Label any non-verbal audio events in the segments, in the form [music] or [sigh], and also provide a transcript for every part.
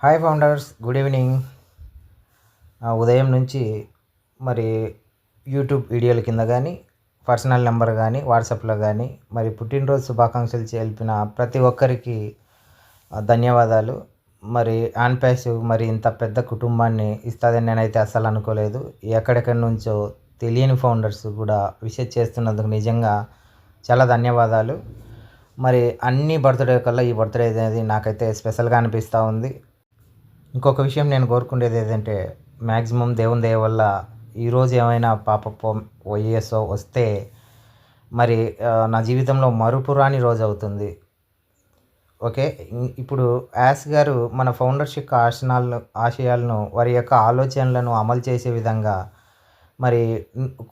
Hi founders good evening ఉదయం నుంచి మరి యూట్యూబ్ వీడియోల కింద కానీ పర్సనల్ నెంబర్ కానీ వాట్సాప్లో కానీ మరి పుట్టినరోజు శుభాకాంక్షలు తెలిపిన ప్రతి ఒక్కరికి ధన్యవాదాలు. మరి ఆన్ ప్యాసివ్ మరి ఇంత పెద్ద కుటుంబాన్ని ఇస్తుందని నేనైతే అస్సలు అనుకోలేదు. ఎక్కడెక్కడి నుంచో తెలియని ఫౌండర్స్ కూడా విషెస్ చేస్తున్నందుకు నిజంగా చాలా ధన్యవాదాలు. మరి అన్ని బర్త్డే కల్లా ఈ బర్త్డే అనేది నాకైతే స్పెషల్గా అనిపిస్తూ ఉంది. ఇంకొక విషయం నేను కోరుకునేది ఏదంటే మ్యాక్సిమం దేవుని దయ వల్ల ఈరోజు ఏమైనా పాప వైఎస్ఓ వస్తే మరి నా జీవితంలో మరుపురాని రోజు అవుతుంది. ఓకే? ఇప్పుడు యాస్ గారు మన ఫౌండర్షిప్ ఆశనాలను ఆశయాలను వారి యొక్క ఆలోచనలను అమలు చేసే విధంగా మరి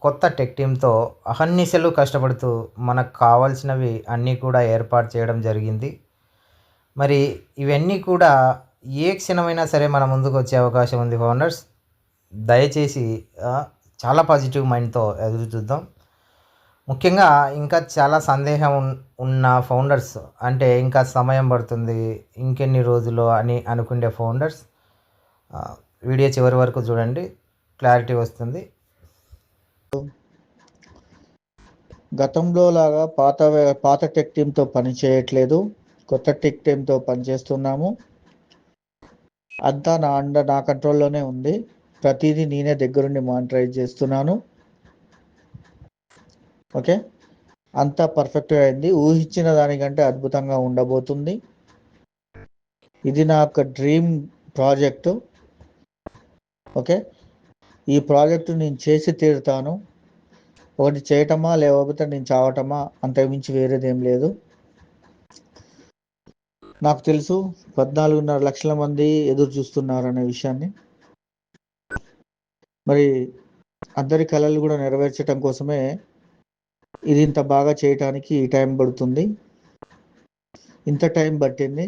కొత్త టెక్ టీంతో అహర్నిశలు కష్టపడుతూ మనకు కావాల్సినవి అన్నీ కూడా ఏర్పాటు చేయడం జరిగింది. మరి ఇవన్నీ కూడా ఏ క్షణమైనా సరే మన ముందుకు వచ్చే అవకాశం ఉంది ఫౌండర్స్ దయచేసి చాలా పాజిటివ్ మైండ్తో ఎదురు చూద్దాం. ముఖ్యంగా ఇంకా చాలా సందేహం ఉన్న ఫౌండర్స్ అంటే ఇంకా సమయం పడుతుంది ఇంకెన్ని రోజులు అని అనుకునే ఫౌండర్స్ వీడియో చివరి వరకు చూడండి క్లారిటీ వస్తుంది. గతంలో లాగా పాత పాత టెక్ టీంతో పని చేయట్లేదు కొత్త టెక్ టీంతో పనిచేస్తున్నాము. అంతా నా అండ నా కంట్రోల్లోనే ఉంది. ప్రతిదీ నేనే దగ్గరుండి మానిటరైజ్ చేస్తున్నాను. ఓకే? అంతా పర్ఫెక్ట్గా అయింది. ఊహించిన దానికంటే అద్భుతంగా ఉండబోతుంది. ఇది నా యొక్క డ్రీమ్ ప్రాజెక్టు. ఓకే? ఈ ప్రాజెక్టు నేను చేసి తీరుతాను. ఒకటి చేయటమా లేకపోతే నేను చావటమా అంతకుమించి వేరేది ఏం లేదు. నాకు తెలుసు పద్నాలుగున్నర లక్షల మంది ఎదురు చూస్తున్నారు అనే విషయాన్ని. మరి అందరి కళలు కూడా నెరవేర్చడం కోసమే ఇది ఇంత బాగా చేయటానికి ఈ టైం పడుతుంది. ఇంత టైం పట్టింది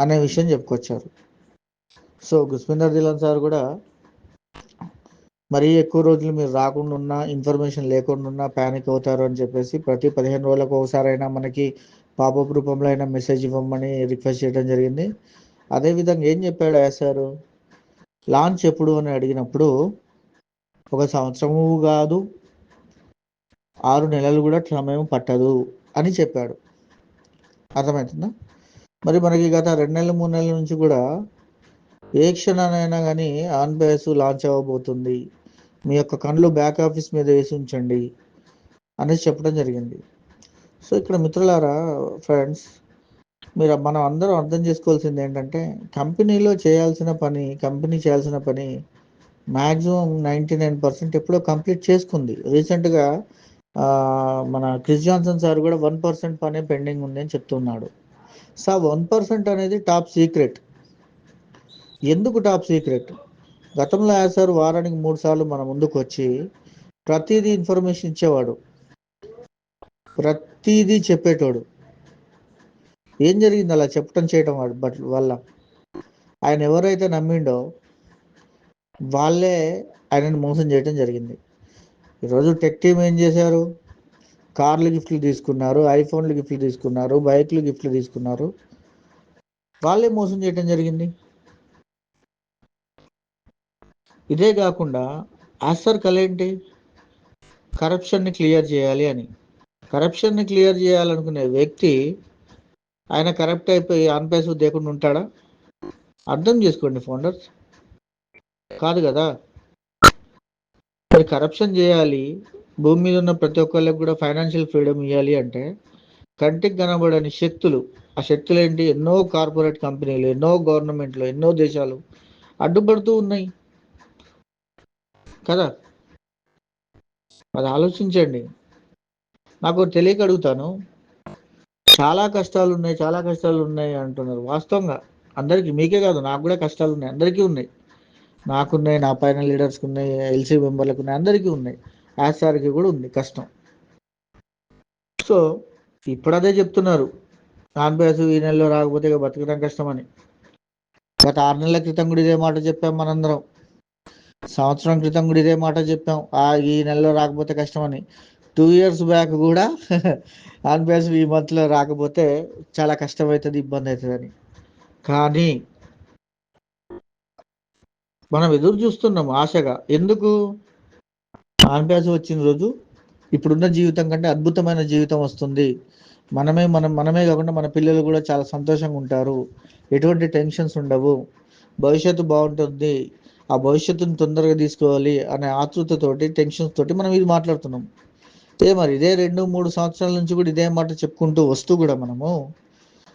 అనే విషయం చెప్పుకొచ్చారు. సో గుస్మిందర్ దిలన్ సార్ కూడా మరీ ఎక్కువ రోజులు మీరు రాకుండా ఉన్నా ఇన్ఫర్మేషన్ లేకుండా ఉన్నా ప్యానిక్ అవుతారు అని చెప్పేసి ప్రతి పదిహేను రోజులకు ఒకసారి అయినా మనకి పాపప్ రూపంలో అయినా మెసేజ్ ఇవ్వమని రిక్వెస్ట్ చేయడం జరిగింది. అదేవిధంగా ఏం చెప్పాడు సార్? లాంచ్ ఎప్పుడు అని అడిగినప్పుడు ఒక సంవత్సరము కాదు ఆరు నెలలు కూడా సమయం పట్టదు అని చెప్పాడు. అర్థమవుతుందా? మరి మనకి గత రెండు నెలలు మూడు నెలల నుంచి కూడా ఏ క్షణానైనా కానీ ఆన్ బేస్ లాంచ్ అవ్వబోతుంది. మీ యొక్క కళ్ళు బ్యాక్ ఆఫీస్ మీద వేసి ఉంచండి అనేసి చెప్పడం జరిగింది. సో ఇక్కడ మిత్రులారా ఫ్రెండ్స్ మీరు మనం అందరం అర్థం చేసుకోవాల్సింది ఏంటంటే కంపెనీలో చేయాల్సిన పని కంపెనీ చేయాల్సిన పని మ్యాక్సిమం నైంటీ నైన్ పర్సెంట్ ఎప్పుడో కంప్లీట్ చేసుకుంది. రీసెంట్గా మన క్రిస్ జాన్సన్ సార్ కూడా వన్ పర్సెంట్ పనే పెండింగ్ ఉంది అని చెప్తున్నాడు. సో వన్ పర్సెంట్ అనేది టాప్ సీక్రెట్ ఎందుకు టాప్ సీక్రెట్ గతంలో సార్ వారానికి మూడు సార్లు మన ముందుకు వచ్చి ప్రతిదీ ఇన్ఫర్మేషన్ ఇచ్చేవాడు. ప్రతిదీ చెప్పేటోడు. ఏం జరిగింది అలా చెప్పటం చేయటం వాడు బట్ వల్ల? ఆయన ఎవరైతే నమ్మిండో వాళ్ళే ఆయనను మోసం చేయటం జరిగింది. ఈరోజు టెక్ టీమ్ ఏం చేశారు? కార్లు గిఫ్ట్లు తీసుకున్నారు ఐఫోన్లు గిఫ్ట్లు తీసుకున్నారు బైక్లు గిఫ్ట్లు తీసుకున్నారు. వాళ్ళే మోసం చేయటం జరిగింది. ఇదే కాకుండా ఆసర్ కళ ఏంటి కరప్షన్ని క్లియర్ చేయాలి అని. కరప్షన్ని క్లియర్ చేయాలనుకునే వ్యక్తి ఆయన కరప్ట్ అయిపోయి ఆన్ పేస్ దేకుండా ఉంటాడా? అర్థం చేసుకోండి ఫౌండర్స్. కాదు కదా? మరి కరప్షన్ చేయాలి భూమి మీద ఉన్న ప్రతి ఒక్కళ్ళకి కూడా ఫైనాన్షియల్ ఫ్రీడమ్ ఇవ్వాలి అంటే కంటికి కనబడని శక్తులు ఆ శక్తులు ఏంటి? ఎన్నో కార్పొరేట్ కంపెనీలు ఎన్నో గవర్నమెంట్లు ఎన్నో దేశాలు అడ్డుపడుతూ ఉన్నాయి. కదా? అది ఆలోచించండి. నాకు తెలియక అడుగుతాను. చాలా కష్టాలు ఉన్నాయి చాలా కష్టాలు ఉన్నాయి అంటున్నారు. వాస్తవంగా అందరికీ మీకే కాదు నాకు కూడా కష్టాలు ఉన్నాయి అందరికీ ఉన్నాయి. నాకున్నాయి నా పైన లీడర్స్కి ఉన్నాయి ఎల్సీ మెంబర్లకు ఉన్నాయి అందరికీ ఉన్నాయి. యాస్ఆర్కి కూడా ఉంది కష్టం. సో ఇప్పుడు అదే చెప్తున్నారు. నాన్ ఈ నెలలో రాకపోతే ఇక బతకడం కష్టమని. గత ఆరు నెలల క్రితం కూడా ఇదే మాట చెప్పాం మనందరం. సంవత్సరం క్రితం కూడా ఇదే మాట చెప్పాం. ఆ ఈ నెలలో రాకపోతే కష్టమని. టూ ఇయర్స్ బ్యాక్ కూడా [laughs] ఆన్ ఈ మంత్లో రాకపోతే చాలా కష్టమవుతుంది ఇబ్బంది అవుతుందని కానీ మనం ఎదురు చూస్తున్నాం ఆశగా. ఎందుకు? ఆన్ వచ్చిన రోజు ఇప్పుడున్న జీవితం కంటే అద్భుతమైన జీవితం వస్తుంది. మనమే మనం మనమే కాకుండా మన పిల్లలు కూడా చాలా సంతోషంగా ఉంటారు. ఎటువంటి టెన్షన్స్ ఉండవు. భవిష్యత్తు బాగుంటుంది. ఆ భవిష్యత్తును తొందరగా తీసుకోవాలి అనే ఆతృతతోటి టెన్షన్స్ తోటి మనం ఇది మాట్లాడుతున్నాం. ఏ మరి ఇదే రెండు మూడు సంవత్సరాల నుంచి కూడా ఇదే మాట చెప్పుకుంటూ వస్తూ కూడా మనము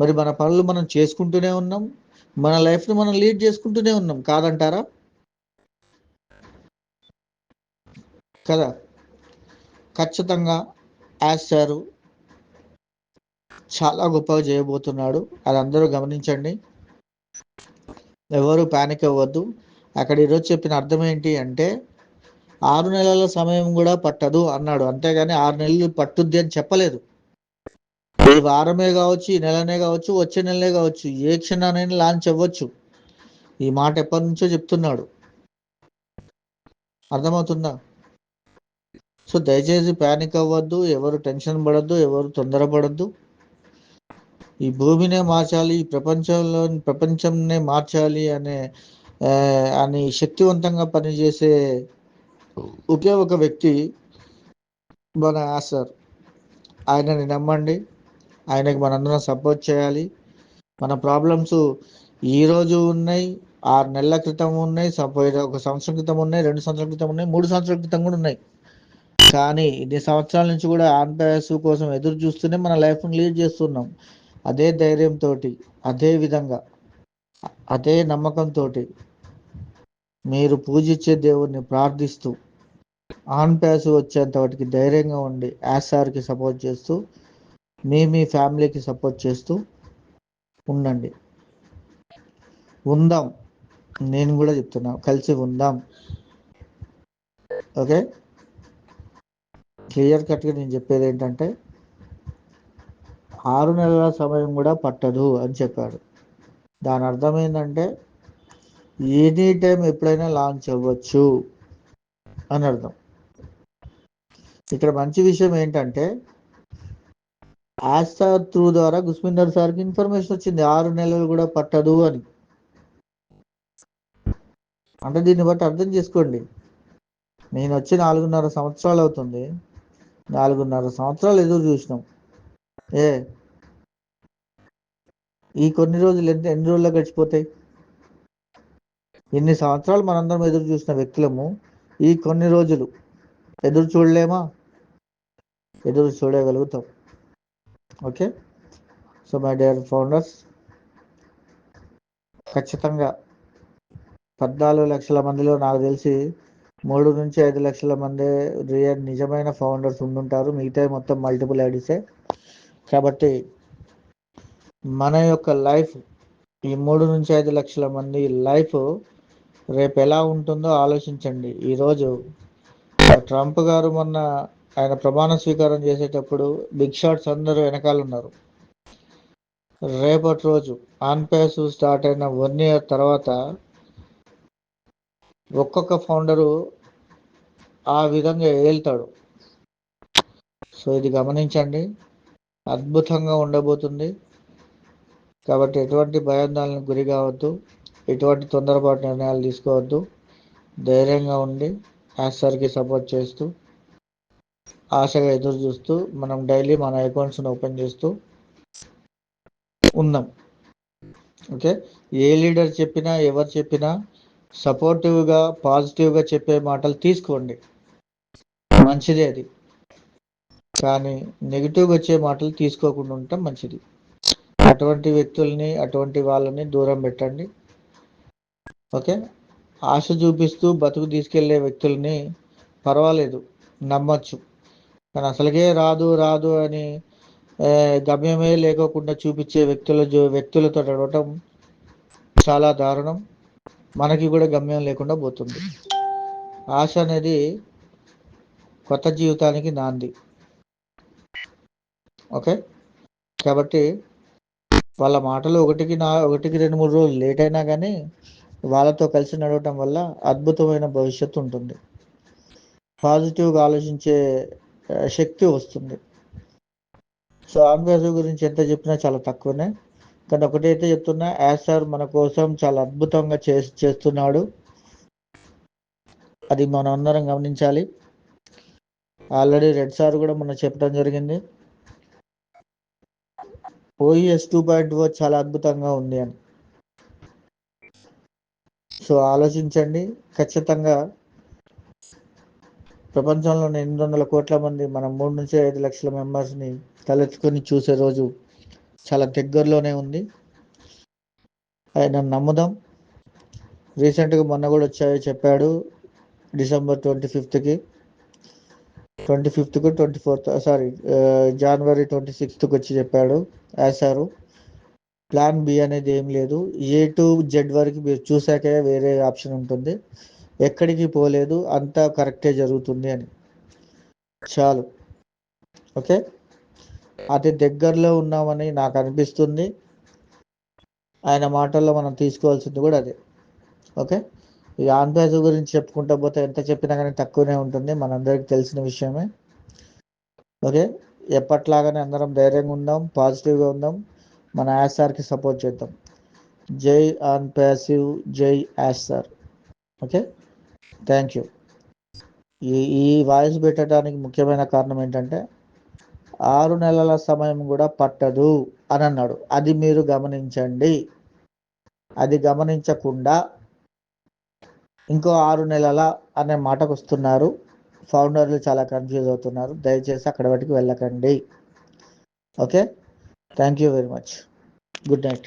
మరి మన పనులు మనం చేసుకుంటూనే ఉన్నాం మన లైఫ్ని మనం లీడ్ చేసుకుంటూనే ఉన్నాం కాదంటారా? కదా? ఖచ్చితంగా యాజ్ సారు చాలా గొప్పగా చేయబోతున్నాడు. అది అందరూ గమనించండి. ఎవరు ప్యానిక్ అవ్వద్దు. అక్కడ ఈరోజు చెప్పిన అర్థం ఏంటి అంటే ఆరు నెలల సమయం కూడా పట్టదు అన్నాడు. అంతేగాని ఆరు నెలలు పట్టుద్ది అని చెప్పలేదు. ఈ వారమే కావచ్చు ఈ నెలనే కావచ్చు వచ్చే నెలనే కావచ్చు ఏ క్షణానైనా లాంచ్ అవ్వచ్చు. ఈ మాట ఎప్పటి నుంచో చెప్తున్నాడు. అర్థమవుతుందా? సో దయచేసి ప్యానిక్ అవ్వద్దు ఎవరు టెన్షన్ పడద్దు ఎవరు తొందరపడద్దు. ఈ భూమినే మార్చాలి ఈ ప్రపంచంలో ప్రపంచంనే మార్చాలి అనే అని శక్తివంతంగా పనిచేసే ఒకే ఒక వ్యక్తి మన ఆసర్ ఆయనని నమ్మండి. ఆయనకి మనందరం సపోర్ట్ చేయాలి. మన ప్రాబ్లమ్స్ ఈరోజు ఉన్నాయి ఆరు నెలల క్రితం ఉన్నాయి సపోజ్ ఒక సంవత్సరం క్రితం ఉన్నాయి రెండు సంవత్సరాల క్రితం ఉన్నాయి మూడు సంవత్సరాల క్రితం కూడా ఉన్నాయి. కానీ ఇన్ని సంవత్సరాల నుంచి కూడా ఆన్పయాస్ కోసం ఎదురు చూస్తూనే మన లైఫ్ని లీడ్ చేస్తున్నాం. అదే ధైర్యంతో అదే విధంగా అదే నమ్మకంతో మీరు పూజించే దేవుడిని ప్రార్థిస్తూ ఆన్ ప్యాస్ వచ్చేంత వాటికి ధైర్యంగా ఉండి యాసార్కి సపోర్ట్ చేస్తూ మీ మీ ఫ్యామిలీకి సపోర్ట్ చేస్తూ ఉండండి. ఉందాం. నేను కూడా చెప్తున్నా. కలిసి ఉందాం. ఓకే? క్లియర్ కట్గా నేను చెప్పేది ఏంటంటే ఆరు నెలల సమయం కూడా పట్టదు అని చెప్పాడు. దాని అర్థం ఏంటంటే ఎనీ టైం ఎప్పుడైనా లాంచ్ అవ్వచ్చు అని అర్థం. ఇక్కడ మంచి విషయం ఏంటంటే ఆస్తా త్రూ ద్వారా గుస్మిందర్ సార్కి ఇన్ఫర్మేషన్ వచ్చింది. ఆరు నెలలు కూడా పట్టదు అని. అంటే దీన్ని బట్టి అర్థం చేసుకోండి. నేను వచ్చి నాలుగున్నర సంవత్సరాలు అవుతుంది. నాలుగున్నర సంవత్సరాలు ఎదురు చూసినాం. ఏ? ఈ కొన్ని రోజులు ఎంత ఎన్ని రోజుల్లో గడిచిపోతాయి? ఇన్ని సంవత్సరాలు మనందరం ఎదురు చూసిన వ్యక్తులము? ఈ కొన్ని రోజులు ఎదురు చూడలేమా? ఎదురు చూడగలుగుతాం. Okay? So my dear founders ఖచ్చితంగా పద్నాలుగు లక్షల మందిలో నాకు తెలిసి మూడు నుంచి ఐదు లక్షల మంది రియల్ నిజమైన ఫౌండర్స్ ఉండుంటారు. మిగతా మొత్తం మల్టిపుల్ ఐడీసే. కాబట్టి మన యొక్క లైఫ్ ఈ మూడు నుంచి ఐదు లక్షల మంది లైఫ్ రేపు ఎలా ఉంటుందో ఆలోచించండి. ఈరోజు ట్రంప్ గారు మొన్న ఆయన ప్రమాణ స్వీకారం చేసేటప్పుడు బిగ్ షాట్స్ అందరూ వెనకాల ఉన్నారు రేపటి రోజు ఆన్ పేస్ స్టార్ట్ అయిన వన్ ఇయర్ తర్వాత ఒక్కొక్క ఫౌండరు ఆ విధంగా ఏళ్తాడు సో ఇది గమనించండి. అద్భుతంగా ఉండబోతుంది. కాబట్టి ఎటువంటి భయాందోళనకు గురి కావద్దు. ఎటువంటి తొందరపాటు నిర్ణయాలు తీసుకోవద్దు. ధైర్యంగా ఉండి యాస్టర్కి సపోర్ట్ చేస్తూ ఆశగా ఎదురు చూస్తూ మనం డైలీ మన అకౌంట్స్ని ఓపెన్ చేస్తూ ఉందాం. ఓకే? ఏ లీడర్ చెప్పినా ఎవరు చెప్పినా సపోర్టివ్గా పాజిటివ్గా చెప్పే మాటలు తీసుకోండి. మంచిదే అది. కానీ నెగిటివ్గా వచ్చే మాటలు తీసుకోకుండా ఉండటం మంచిది. అటువంటి వ్యక్తుల్ని అటువంటి వాళ్ళని దూరం పెట్టండి. ఓకే? ఆశ చూపిస్తూ బతుకు తీసుకెళ్ళే వ్యక్తుల్ని పర్వాలేదు నమ్మచ్చు. కానీ అసలుకే రాదు రాదు అని గమ్యమే లేకోకుండా చూపించే వ్యక్తుల వ్యక్తులతో నడవటం చాలా దారుణం. మనకి కూడా గమ్యం లేకుండా పోతుంది. ఆశ అనేది కొత్త జీవితానికి నాంది. ఓకే? కాబట్టి వాళ్ళ మాటలు ఒకటికి నా ఒకటికి రెండు మూడు రోజులు లేట్ అయినా కానీ వాళ్ళతో కలిసి నడవటం వల్ల అద్భుతమైన భవిష్యత్తు ఉంటుంది. పాజిటివ్గా ఆలోచించే శక్తి వస్తుంది. సో ఆన్ గురించి ఎంత చెప్పినా చాలా తక్కువనే. కానీ ఒకటైతే చెప్తున్నా యాజ్ సార్ మన కోసం చాలా అద్భుతంగా చే చేస్తున్నాడు. అది మనం అందరం గమనించాలి. ఆల్రెడీ రెడ్ సార్ కూడా మొన్న చెప్పడం జరిగింది. ఓఈఎస్ టూ పాయింట్ ఓ చాలా అద్భుతంగా ఉంది అని. సో ఆలోచించండి. ఖచ్చితంగా ప్రపంచంలోని ఎనిమిది వందల కోట్ల మంది మనం మూడు నుంచి ఐదు లక్షల మెంబర్స్ని తలెత్తుకొని చూసే రోజు చాలా దగ్గరలోనే ఉంది. ఆయన నమ్ముదాం. రీసెంట్గా మొన్న కూడా వచ్చాయో చెప్పాడు డిసెంబర్ ట్వంటీ ఫిఫ్త్కి ట్వంటీ ఫిఫ్త్కు ట్వంటీ ఫోర్త్ సారీ జనవరి ట్వంటీ సిక్స్త్కి వచ్చి చెప్పాడు వేశారు ప్లాన్ బి అనేది ఏం లేదు. ఏ టు జెడ్ వరకు మీరు చూసాకే వేరే ఆప్షన్ ఉంటుంది. ఎక్కడికి పోలేదు అంతా కరెక్టే జరుగుతుంది అని. చాలు. ఓకే? అతి దగ్గరలో ఉన్నామని నాకు అనిపిస్తుంది. ఆయన మాటల్లో మనం తీసుకోవాల్సింది కూడా అదే. ఓకే? ఈ ఆంధ్రాజు గురించి చెప్పుకుంటా పోతే ఎంత చెప్పినా కానీ తక్కువనే ఉంటుంది. మనందరికి తెలిసిన విషయమే. ఓకే? ఎప్పట్లాగానే అందరం ధైర్యంగా ఉందాం పాజిటివ్గా ఉందాం. మన యాస్ సార్కి సపోర్ట్ చేద్దాం. జై ఆన్ ప్యాసివ్ జై ash sir okay thank you ఈ ఈ వాయిస్ పెట్టడానికి ముఖ్యమైన కారణం ఏంటంటే ఆరు నెలల సమయం కూడా పట్టదు అని అన్నాడు. అది మీరు గమనించండి. అది గమనించకుండా ఇంకో ఆరు నెలల అనే మాటకు వస్తున్నారు. ఫౌండర్లు చాలా కన్ఫ్యూజ్ అవుతున్నారు. దయచేసి అక్కడ వాటికి వెళ్ళకండి. Okay thank you very much good night